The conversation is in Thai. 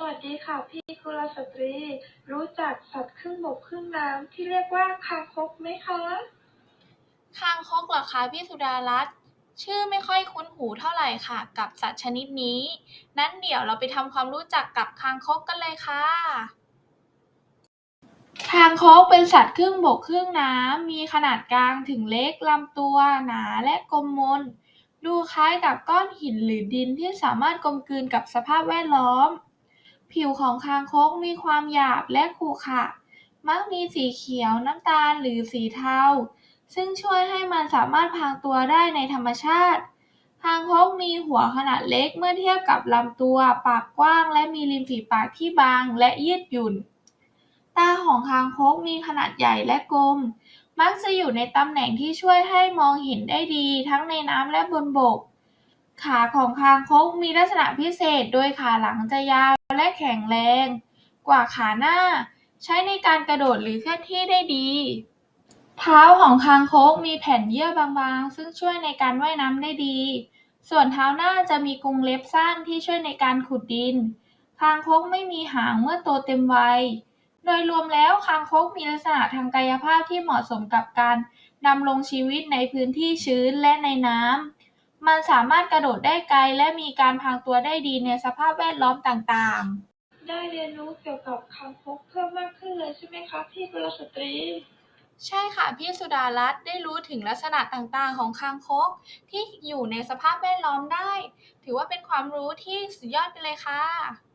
สวัสดีค่ะพี่กุลสตรี รู้จักสัตว์ครึ่งบกครึ่งน้ำที่เรียกว่าคางคกไหมคะ คางคกเหรอคะพี่สุดารัตน์ชื่อไม่ค่อยคุ้นหูเท่าไหร่ค่ะ กับสัตว์ชนิดนี้ นั้นเดี๋ยวเราไปทำความรู้จักกับคางคกกันเลยค่ะ คางคกเป็นสัตว์ครึ่งบกครึ่งน้ำมีขนาดกลางถึงเล็กลำตัว หนาและกลมมน ดูคล้ายกับก้อนหินหรือดินที่สามารถกลมกลืนกับสภาพแวดล้อม ผิวของคางคกมีความหยาบและขรุขระมักมีสีเขียว น้ำตาล หรือสีเทา ซึ่งช่วยให้มันสามารถพรางตัวได้ในธรรมชาติ คางคกมีหัวขนาดเล็กเมื่อเทียบกับลำตัว ปากกว้าง และมีริมฝีปากที่บางและยืดหยุ่น ตาของคางคกมีขนาดใหญ่และกลม มักจะอยู่ในตำแหน่งที่ช่วยให้มองเห็นได้ดีทั้งในน้ำและบนบก ขาของคางคกมีลักษณะพิเศษ โดยขาหลังจะยาว และแข็งแรง กว่าขาหน้า ใช้ในการกระโดดหรือเคลื่อนที่ได้ดี เท้าของคางคกมีแผ่นเยื่อบางๆ ซึ่งช่วยในการว่ายน้ำได้ดี ส่วนเท้าหน้าจะมีกรงเล็บสั้นที่ช่วยในการขุดดิน คางคกไม่มีหางเมื่อโตเต็มวัย โดยรวมแล้วคางคกมีลักษณะทางกายภาพที่เหมาะสมกับการดำรงชีวิตในพื้นที่ชื้นและในน้ำ มันสามารถกระโดดได้ไกลและมีการพรางตัวได้ดีในสภาพแวดล้อมต่าง ๆได้เรียนรู้เกี่ยวกับคางคกเพิ่มมากขึ้นเลยใช่ไหมคะพี่กุลสตรี ใช่ค่ะพี่สุดารัตน์ได้รู้ถึงลักษณะต่างๆ ของคางคกที่อยู่ในสภาพแวดล้อมได้ ถือว่าเป็นความรู้ที่สุดยอดไปเลยค่ะ